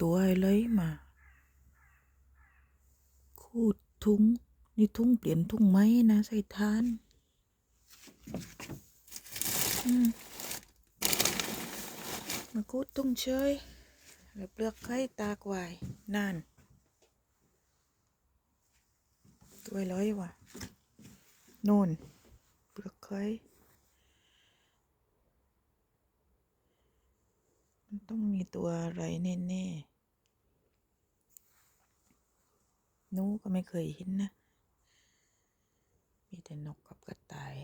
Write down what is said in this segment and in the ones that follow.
ตัวไอะไรมาคูดทุงนี่ทุ่งเปลี่ยนทุ่งไหมนะใส่ทานมมาคูดทุ่งเชยแล้วเปลือกไข่ตากวายนานตัวร้อยว่ะโน่นเปลือกไข่ มันต้องมีตัวอะไรแน่ๆหนูก็ไม่เคยเห็นนะ มีแต่นกกับกระต่าย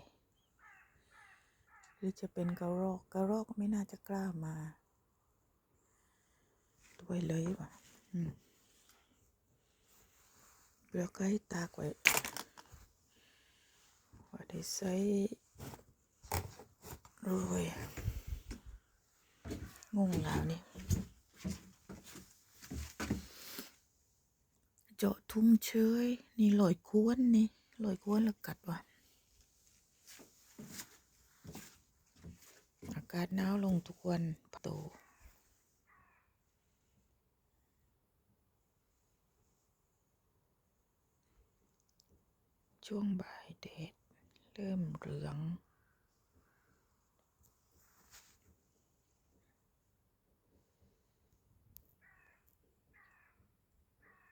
หรือจะเป็นกระรอก กระรอกก็ไม่น่าจะกล้ามาด้วยเลยว่ะอืมเปลือกไข่ตากไว้ว่าได้ใส่รวย งงแล้วนี่เจาะทุ่งเชยนี่ลอยควนนี่ลอยควนแล้วกัดว่ะอากาศหนาวลงทุกวันโตช่วงบ่ายแดดเริ่มเหลือง